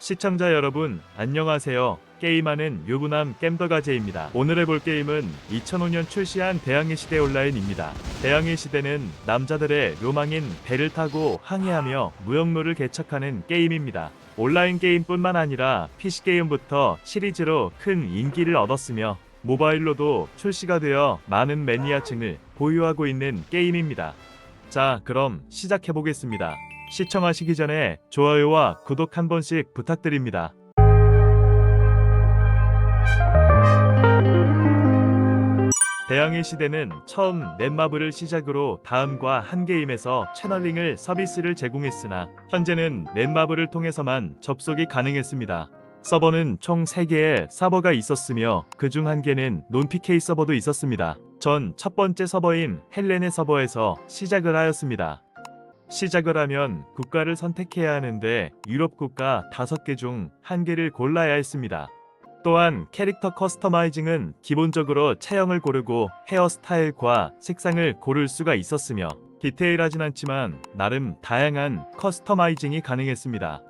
시청자 여러분, 안녕하세요. 게임하는 유부남 겜더가제입니다. 오늘 해볼 게임은 2005년 출시한 대항해 시대 온라인입니다. 대항해 시대는 남자들의 로망인 배를 타고 항해하며 무역로를 개척하는 게임입니다. 온라인 게임뿐만 아니라 PC 게임부터 시리즈로 큰 인기를 얻었으며 모바일로도 출시가 되어 많은 매니아층을 보유하고 있는 게임입니다. 자, 그럼 시작해 보겠습니다. 시청하시기 전에 좋아요와 구독 한 번씩 부탁드립니다. 대항해 시대는 처음 넷마블을 시작으로 다음과 한 게임에서 채널링을 서비스를 제공했으나 현재는 넷마블을 통해서만 접속이 가능했습니다. 서버는 총 3개의 서버가 있었으며 그 중 한 개는 논PK 서버도 있었습니다. 전 첫 번째 서버인 헬렌의 서버에서 시작을 하였습니다. 시작을 하면 국가를 선택해야 하는데 유럽 국가 5개 중 한 개를 골라야 했습니다. 또한 캐릭터 커스터마이징은 기본적으로 체형을 고르고 헤어스타일과 색상을 고를 수가 있었으며 디테일하진 않지만 나름 다양한 커스터마이징이 가능했습니다.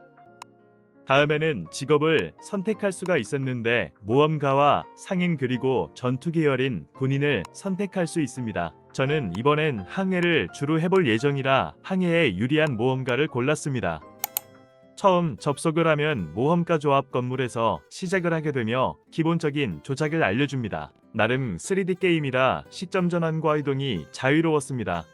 다음에는 직업을 선택할 수가 있었는데 모험가와 상인 그리고 전투 계열인 군인을 선택할 수 있습니다. 저는 이번엔 항해를 주로 해볼 예정이라 항해에 유리한 모험가를 골랐습니다. 처음 접속을 하면 모험가 조합 건물에서 시작을 하게 되며 기본적인 조작을 알려줍니다. 나름 3D 게임이라 시점 전환과 이동이 자유로웠습니다.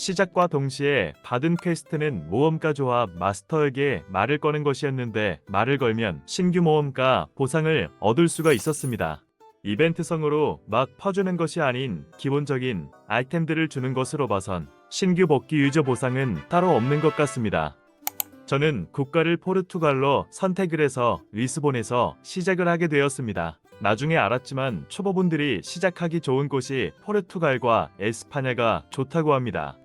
시작과 동시에 받은 퀘스트는 모험가 조합 마스터에게 말을 거는 것이었는데 말을 걸면 신규 모험가 보상을 얻을 수가 있었습니다. 이벤트성으로 막 퍼주는 것이 아닌 기본적인 아이템들을 주는 것으로 봐선 신규 복귀 유저 보상은 따로 없는 것 같습니다. 저는 국가를 포르투갈로 선택을 해서 리스본에서 시작을 하게 되었습니다. 나중에 알았지만 초보분들이 시작하기 좋은 곳이 포르투갈과 에스파냐가 좋다고 합니다.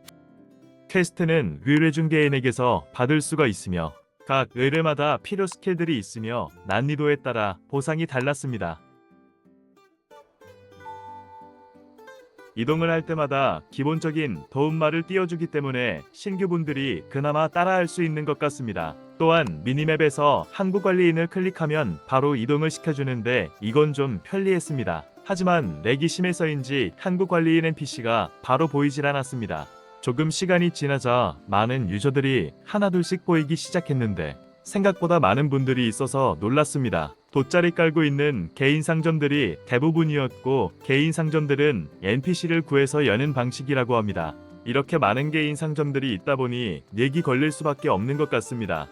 퀘스트는 의뢰 중개인에게서 받을 수가 있으며 각 의뢰마다 필요 스킬들이 있으며 난이도에 따라 보상이 달랐습니다. 이동을 할 때마다 기본적인 도움말을 띄워주기 때문에 신규분들이 그나마 따라할 수 있는 것 같습니다. 또한 미니맵에서 항구 관리인을 클릭하면 바로 이동을 시켜주는데 이건 좀 편리했습니다. 하지만 렉이 심해서인지 항구 관리인 NPC가 바로 보이질 않았습니다. 조금 시간이 지나자 많은 유저들이 하나둘씩 보이기 시작했는데 생각보다 많은 분들이 있어서 놀랐습니다. 돗자리 깔고 있는 개인 상점들이 대부분이었고 개인 상점들은 NPC를 구해서 여는 방식이라고 합니다. 이렇게 많은 개인 상점들이 있다 보니 렉이 걸릴 수밖에 없는 것 같습니다.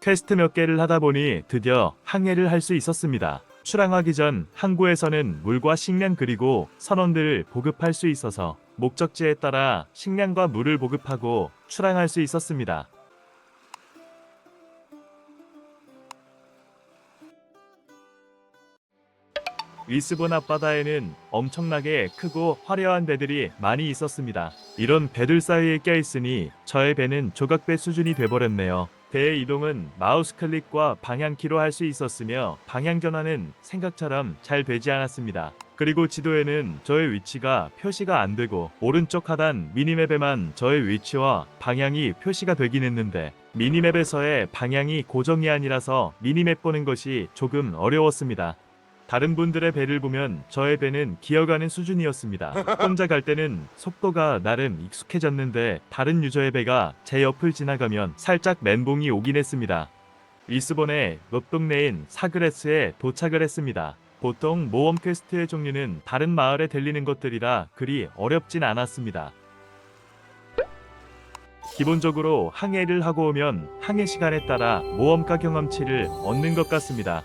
퀘스트 몇 개를 하다 보니 드디어 항해를 할 수 있었습니다. 출항하기 전 항구에서는 물과 식량 그리고 선원들을 보급할 수 있어서 목적지에 따라 식량과 물을 보급하고 출항할 수 있었습니다. 리스본 앞바다에는 엄청나게 크고 화려한 배들이 많이 있었습니다. 이런 배들 사이에 껴있으니 저의 배는 조각배 수준이 돼버렸네요. 배의 이동은 마우스 클릭과 방향키로 할 수 있었으며 방향 전환은 생각처럼 잘 되지 않았습니다. 그리고 지도에는 저의 위치가 표시가 안 되고 오른쪽 하단 미니맵에만 저의 위치와 방향이 표시가 되긴 했는데 미니맵에서의 방향이 고정이 아니라서 미니맵 보는 것이 조금 어려웠습니다. 다른 분들의 배를 보면 저의 배는 기어가는 수준이었습니다. 혼자 갈 때는 속도가 나름 익숙해졌는데 다른 유저의 배가 제 옆을 지나가면 살짝 멘붕이 오긴 했습니다. 리스본의 옆 동네인 사그레스에 도착을 했습니다. 보통 모험 퀘스트의 종류는 다른 마을에 들리는 것들이라 그리 어렵진 않았습니다. 기본적으로 항해를 하고 오면 항해 시간에 따라 모험가 경험치를 얻는 것 같습니다.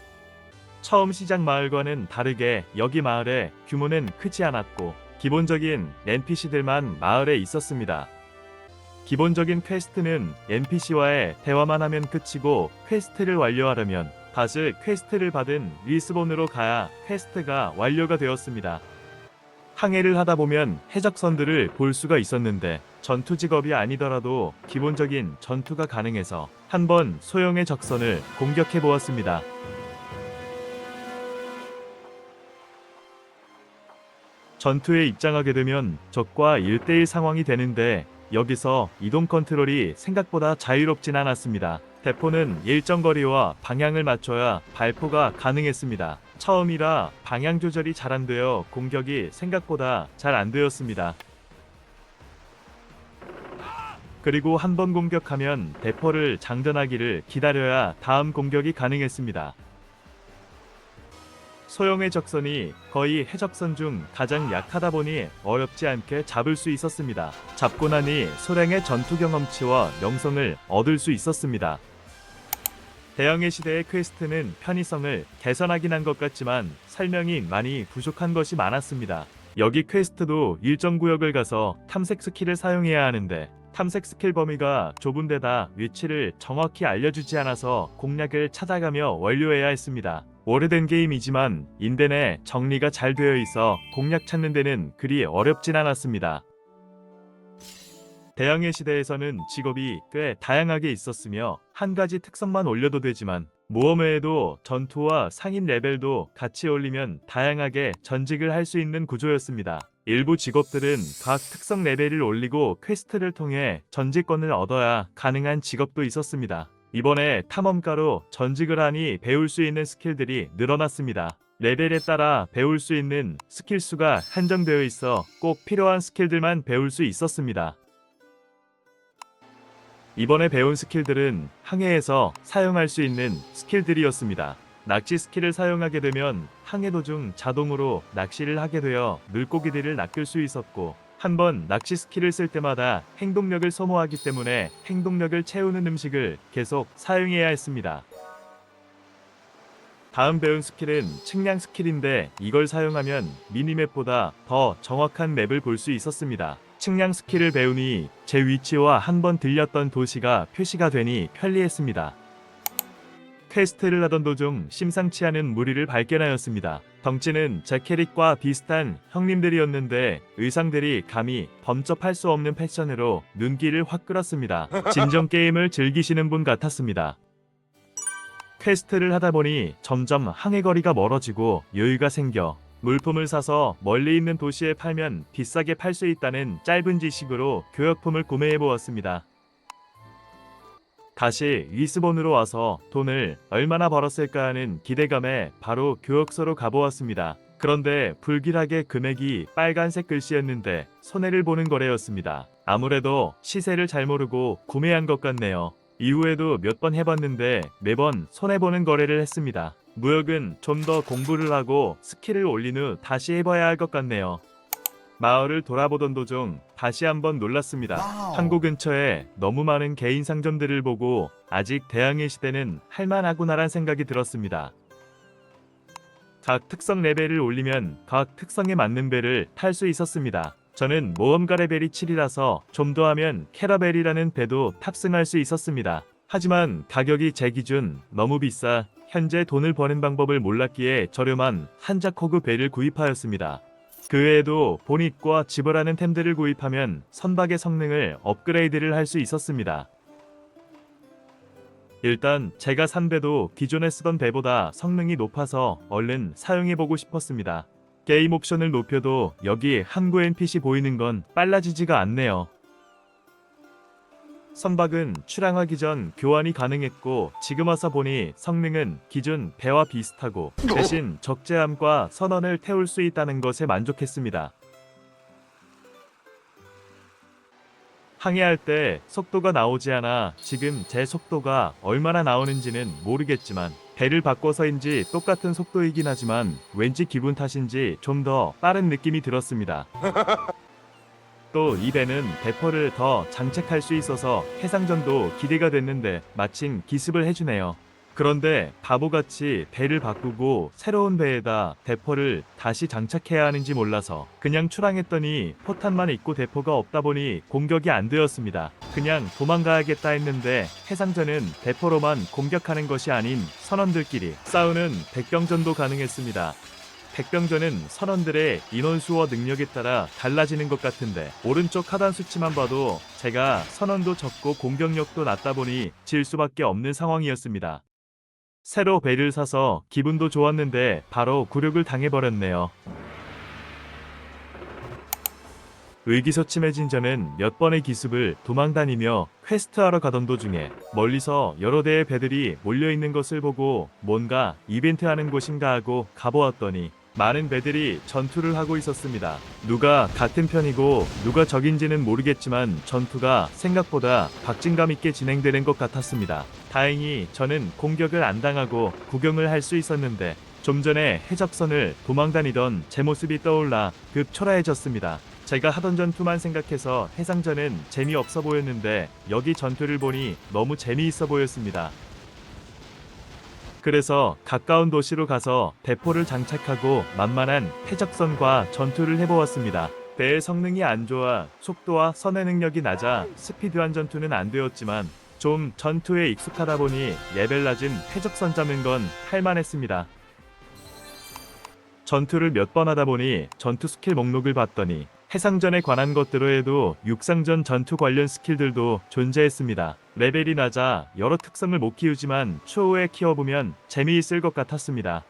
처음 시작 마을과는 다르게 여기 마을의 규모는 크지 않았고 기본적인 NPC들만 마을에 있었습니다. 기본적인 퀘스트는 NPC와의 대화만 하면 끝이고 퀘스트를 완료하려면 다시 퀘스트를 받은 리스본으로 가야 퀘스트가 완료가 되었습니다. 항해를 하다 보면 해적선들을 볼 수가 있었는데 전투 직업이 아니더라도 기본적인 전투가 가능해서 한번 소형의 적선을 공격해 보았습니다. 전투에 입장하게 되면 적과 1대1 상황이 되는데 여기서 이동 컨트롤이 생각보다 자유롭진 않았습니다. 대포는 일정 거리와 방향을 맞춰야 발포가 가능했습니다. 처음이라 방향 조절이 잘 안 되어 공격이 생각보다 잘 안 되었습니다. 그리고 한 번 공격하면 대포를 장전하기를 기다려야 다음 공격이 가능했습니다. 소형의 적선이 거의 해적선 중 가장 약하다 보니 어렵지 않게 잡을 수 있었습니다. 잡고 나니 소량의 전투 경험치와 명성을 얻을 수 있었습니다. 대항해 시대의 퀘스트는 편의성을 개선하긴 한 것 같지만 설명이 많이 부족한 것이 많았습니다. 여기 퀘스트도 일정 구역을 가서 탐색 스킬을 사용해야 하는데 탐색 스킬 범위가 좁은 데다 위치를 정확히 알려주지 않아서 공략을 찾아가며 완료해야 했습니다. 오래된 게임이지만 인벤에 정리가 잘 되어 있어 공략 찾는 데는 그리 어렵진 않았습니다. 대항해 시대에서는 직업이 꽤 다양하게 있었으며 한 가지 특성만 올려도 되지만 모험 외에도 전투와 상인 레벨도 같이 올리면 다양하게 전직을 할 수 있는 구조였습니다. 일부 직업들은 각 특성 레벨을 올리고 퀘스트를 통해 전직권을 얻어야 가능한 직업도 있었습니다. 이번에 탐험가로 전직을 하니 배울 수 있는 스킬들이 늘어났습니다. 레벨에 따라 배울 수 있는 스킬 수가 한정되어 있어 꼭 필요한 스킬들만 배울 수 있었습니다. 이번에 배운 스킬들은 항해에서 사용할 수 있는 스킬들이었습니다. 낚시 스킬을 사용하게 되면 항해 도중 자동으로 낚시를 하게 되어 물고기들을 낚을 수 있었고 한번 낚시 스킬을 쓸 때마다 행동력을 소모하기 때문에 행동력을 채우는 음식을 계속 사용해야 했습니다. 다음 배운 스킬은 측량 스킬인데 이걸 사용하면 미니맵보다 더 정확한 맵을 볼 수 있었습니다. 측량 스킬을 배우니 제 위치와 한 번 들렸던 도시가 표시가 되니 편리했습니다. 퀘스트를 하던 도중 심상치 않은 무리를 발견하였습니다. 덩치는 제 캐릭과 비슷한 형님들이었는데 의상들이 감히 범접할 수 없는 패션으로 눈길을 확 끌었습니다. 진정 게임을 즐기시는 분 같았습니다. 퀘스트를 하다 보니 점점 항해 거리가 멀어지고 여유가 생겨 물품을 사서 멀리 있는 도시에 팔면 비싸게 팔 수 있다는 짧은 지식으로 교역품을 구매해 보았습니다. 다시 리스본으로 와서 돈을 얼마나 벌었을까 하는 기대감에 바로 교역소로 가보았습니다. 그런데 불길하게 금액이 빨간색 글씨였는데 손해를 보는 거래였습니다. 아무래도 시세를 잘 모르고 구매한 것 같네요. 이후에도 몇 번 해봤는데 매번 손해보는 거래를 했습니다. 무역은 좀 더 공부를 하고 스킬을 올린 후 다시 해봐야 할 것 같네요. 마을을 돌아보던 도중 다시 한번 놀랐습니다. 항구 근처에 너무 많은 개인 상점들을 보고 아직 대항해 시대는 할만하구나란 생각이 들었습니다. 각 특성 레벨을 올리면 각 특성에 맞는 배를 탈 수 있었습니다. 저는 모험가 레벨이 7이라서 좀 더 하면 캐러벨이라는 배도 탑승할 수 있었습니다. 하지만 가격이 제 기준 너무 비싸 현재 돈을 버는 방법을 몰랐기에 저렴한 한자코그 배를 구입하였습니다. 그 외에도 보닛과 지불하는 템들을 구입하면 선박의 성능을 업그레이드를 할 수 있었습니다. 일단 제가 산 배도 기존에 쓰던 배보다 성능이 높아서 얼른 사용해보고 싶었습니다. 게임 옵션을 높여도 여기 항구 NPC 보이는 건 빨라지지가 않네요. 선박은 출항하기 전 교환이 가능했고 지금 와서 보니 성능은 기존 배와 비슷하고 대신 적재함과 선원을 태울 수 있다는 것에 만족했습니다. 항해할 때 속도가 나오지 않아 지금 제 속도가 얼마나 나오는지는 모르겠지만 배를 바꿔서인지 똑같은 속도이긴 하지만 왠지 기분 탓인지 좀 더 빠른 느낌이 들었습니다. 또이 배는 대포를 더 장착할 수 있어서 해상전도 기대가 됐는데 마침 기습을 해주네요. 그런데 바보같이 배를 바꾸고 새로운 배에다 대포를 다시 장착해야 하는지 몰라서 그냥 출항했더니 포탄만 있고 대포가 없다 보니 공격이 안 되었습니다. 그냥 도망가야겠다 했는데 해상전은 대포로만 공격하는 것이 아닌 선원들끼리 싸우는 백병전도 가능했습니다. 백병전은 선원들의 인원수와 능력에 따라 달라지는 것 같은데 오른쪽 하단 수치만 봐도 제가 선원도 적고 공격력도 낮다 보니 질 수밖에 없는 상황이었습니다. 새로 배를 사서 기분도 좋았는데 바로 굴욕을 당해버렸네요. 의기소침해진 저는 몇 번의 기습을 도망다니며 퀘스트하러 가던 도중에 멀리서 여러 대의 배들이 몰려있는 것을 보고 뭔가 이벤트 하는 곳인가 하고 가보았더니 많은 배들이 전투를 하고 있었습니다. 누가 같은 편이고 누가 적인지는 모르겠지만 전투가 생각보다 박진감 있게 진행되는 것 같았습니다. 다행히 저는 공격을 안 당하고 구경을 할 수 있었는데 좀 전에 해적선을 도망다니던 제 모습이 떠올라 급 초라해졌습니다. 제가 하던 전투만 생각해서 해상전은 재미없어 보였는데 여기 전투를 보니 너무 재미있어 보였습니다. 그래서 가까운 도시로 가서 대포를 장착하고 만만한 해적선과 전투를 해보았습니다. 배의 성능이 안 좋아 속도와 선의 능력이 낮아 스피드한 전투는 안 되었지만 좀 전투에 익숙하다 보니 레벨 낮은 해적선 잡는 건 할만했습니다. 전투를 몇 번 하다 보니 전투 스킬 목록을 봤더니 해상전에 관한 것들로 해도 육상전 전투 관련 스킬들도 존재했습니다. 레벨이 낮아 여러 특성을 못 키우지만 추후에 키워보면 재미있을 것 같았습니다.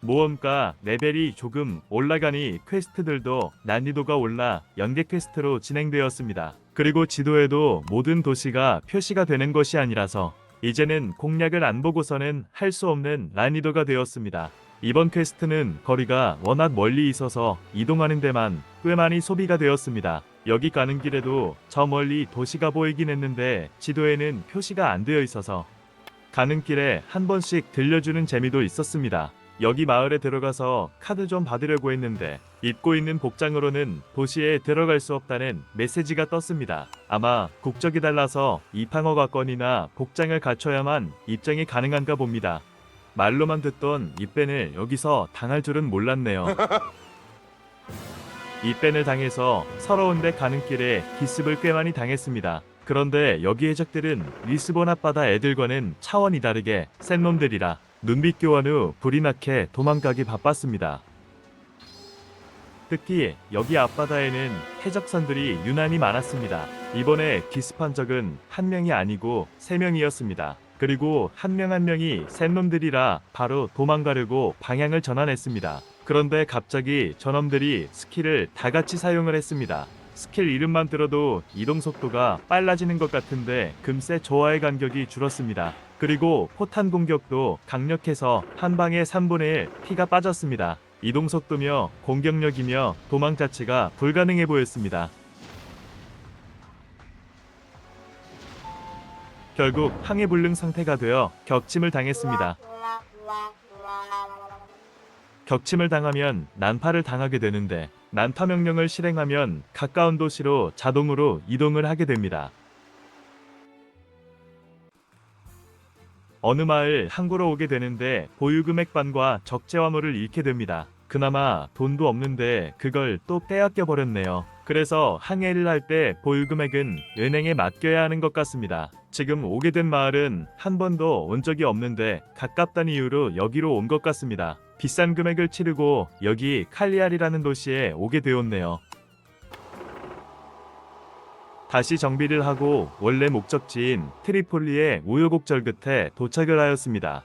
모험가 레벨이 조금 올라가니 퀘스트들도 난이도가 올라 연계 퀘스트로 진행되었습니다. 그리고 지도에도 모든 도시가 표시가 되는 것이 아니라서 이제는 공략을 안 보고서는 할 수 없는 난이도가 되었습니다. 이번 퀘스트는 거리가 워낙 멀리 있어서 이동하는 데만 꽤 많이 소비가 되었습니다. 여기 가는 길에도 저 멀리 도시가 보이긴 했는데 지도에는 표시가 안 되어 있어서 가는 길에 한 번씩 들려주는 재미도 있었습니다. 여기 마을에 들어가서 카드 좀 받으려고 했는데 입고 있는 복장으로는 도시에 들어갈 수 없다는 메시지가 떴습니다. 아마 국적이 달라서 이팡어가건이나 복장을 갖춰야만 입장이 가능한가 봅니다. 말로만 듣던 입밴을 여기서 당할 줄은 몰랐네요. 입밴을 당해서 서러운데 가는 길에 기습을 꽤 많이 당했습니다. 그런데 여기 해적들은 리스본 앞바다 애들과는 차원이 다르게 센 놈들이라 눈빛 교환 후 불이 나게 도망가기 바빴습니다. 특히 여기 앞바다에는 해적선들이 유난히 많았습니다. 이번에 기습한 적은 한 명이 아니고 세 명이었습니다. 그리고 한 명 한 명이 센 놈들이라 바로 도망가려고 방향을 전환했습니다. 그런데 갑자기 저놈들이 스킬을 다 같이 사용을 했습니다. 스킬 이름만 들어도 이동 속도가 빨라지는 것 같은데 금세 조화의 간격이 줄었습니다. 그리고 포탄 공격도 강력해서 한 방에 3분의 1 피가 빠졌습니다. 이동 속도며 공격력이며 도망 자체가 불가능해 보였습니다. 결국 항해불능 상태가 되어 격침을 당했습니다. 격침을 당하면 난파를 당하게 되는데 난파 명령을 실행하면 가까운 도시로 자동으로 이동을 하게 됩니다. 어느 마을 항구로 오게 되는데 보유금액 반과 적재화물을 잃게 됩니다. 그나마 돈도 없는데 그걸 또 빼앗겨 버렸네요. 그래서 항해를 할 때 보유 금액은 은행에 맡겨야 하는 것 같습니다. 지금 오게 된 마을은 한 번도 온 적이 없는데 가깝다는 이유로 여기로 온 것 같습니다. 비싼 금액을 치르고 여기 칼리알이라는 도시에 오게 되었네요. 다시 정비를 하고 원래 목적지인 트리폴리의 우여곡절 끝에 도착을 하였습니다.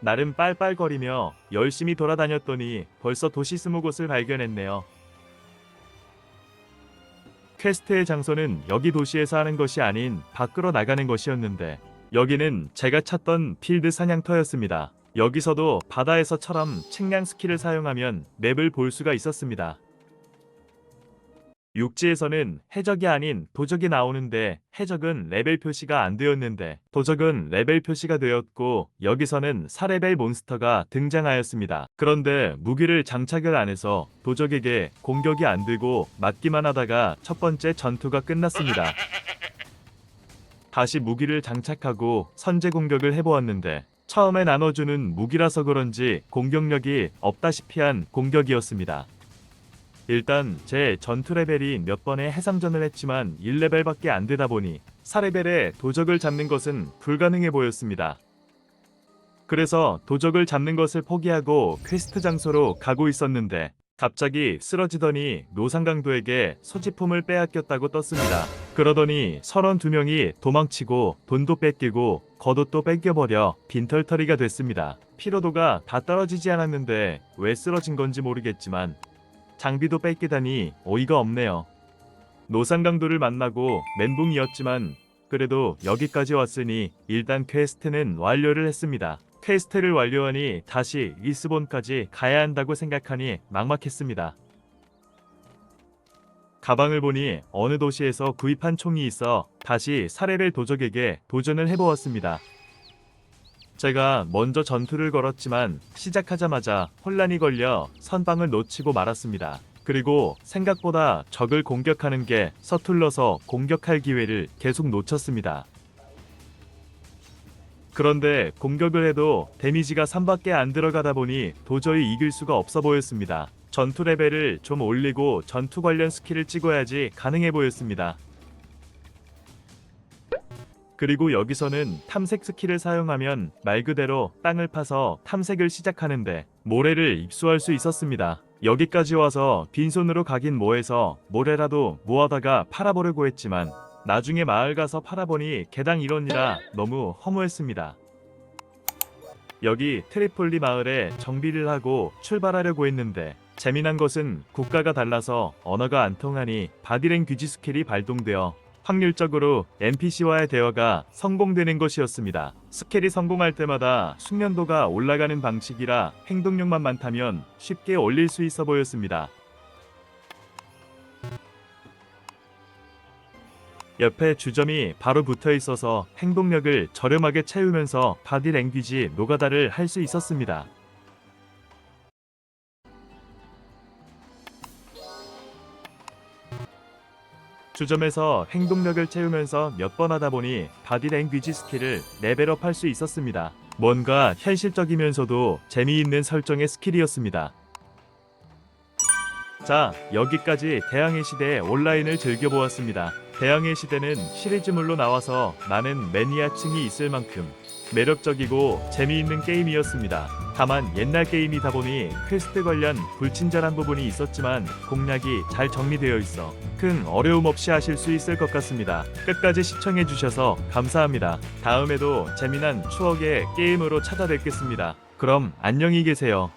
나름 빨빨거리며 열심히 돌아다녔더니 벌써 도시 스무 곳을 발견했네요. 퀘스트의 장소는 여기 도시에서 하는 것이 아닌 밖으로 나가는 것이었는데 여기는 제가 찾던 필드 사냥터였습니다. 여기서도 바다에서처럼 측량 스킬을 사용하면 맵을 볼 수가 있었습니다. 육지에서는 해적이 아닌 도적이 나오는데 해적은 레벨 표시가 안 되었는데 도적은 레벨 표시가 되었고 여기서는 4레벨 몬스터가 등장하였습니다. 그런데 무기를 장착을 안 해서 도적에게 공격이 안 되고 맞기만 하다가 첫 번째 전투가 끝났습니다. 다시 무기를 장착하고 선제 공격을 해보았는데 처음에 나눠주는 무기라서 그런지 공격력이 없다시피 한 공격이었습니다. 일단 제 전투 레벨이 몇 번의 해상전을 했지만 1레벨밖에 안 되다 보니 4레벨에 도적을 잡는 것은 불가능해 보였습니다. 그래서 도적을 잡는 것을 포기하고 퀘스트 장소로 가고 있었는데 갑자기 쓰러지더니 노상강도에게 소지품을 빼앗겼다고 떴습니다. 그러더니 선원 두 명이 도망치고 돈도 뺏기고 겉옷도 뺏겨버려 빈털터리가 됐습니다. 피로도가 다 떨어지지 않았는데 왜 쓰러진 건지 모르겠지만 장비도 뺏기다니 어이가 없네요. 노상강도를 만나고 멘붕이었지만 그래도 여기까지 왔으니 일단 퀘스트는 완료를 했습니다. 퀘스트를 완료하니 다시 리스본까지 가야 한다고 생각하니 막막했습니다. 가방을 보니 어느 도시에서 구입한 총이 있어 다시 사례를 도적에게 도전을 해보았습니다. 제가 먼저 전투를 걸었지만 시작하자마자 혼란이 걸려 선방을 놓치고 말았습니다. 그리고 생각보다 적을 공격하는 게 서툴러서 공격할 기회를 계속 놓쳤습니다. 그런데 공격을 해도 데미지가 3밖에 안 들어가다 보니 도저히 이길 수가 없어 보였습니다. 전투 레벨을 좀 올리고 전투 관련 스킬을 찍어야지 가능해 보였습니다. 그리고 여기서는 탐색 스킬을 사용하면 말 그대로 땅을 파서 탐색을 시작하는데 모래를 입수할 수 있었습니다. 여기까지 와서 빈손으로 가긴 뭐해서 모래라도 모아다가 팔아보려고 했지만 나중에 마을 가서 팔아보니 개당 1원이라 너무 허무했습니다. 여기 트리폴리 마을에 정비를 하고 출발하려고 했는데 재미난 것은 국가가 달라서 언어가 안 통하니 바디랭 귀지 스킬이 발동되어 확률적으로 NPC와의 대화가 성공되는 것이었습니다. 스킬이 성공할 때마다 숙련도가 올라가는 방식이라 행동력만 많다면 쉽게 올릴 수 있어 보였습니다. 옆에 주점이 바로 붙어 있어서 행동력을 저렴하게 채우면서 바디 랭귀지 노가다를 할 수 있었습니다. 주점에서 행동력을 채우면서 몇 번 하다 보니 바디 랭귀지 스킬을 레벨업 할 수 있었습니다. 뭔가 현실적이면서도 재미있는 설정의 스킬이었습니다. 자, 여기까지 대항해 시대 온라인을 즐겨보았습니다. 대항해 시대는 시리즈물로 나와서 많은 매니아층이 있을 만큼 매력적이고 재미있는 게임이었습니다. 다만 옛날 게임이다 보니 퀘스트 관련 불친절한 부분이 있었지만 공략이 잘 정리되어 있어 큰 어려움 없이 하실 수 있을 것 같습니다. 끝까지 시청해 주셔서 감사합니다. 다음에도 재미난 추억의 게임으로 찾아뵙겠습니다. 그럼 안녕히 계세요.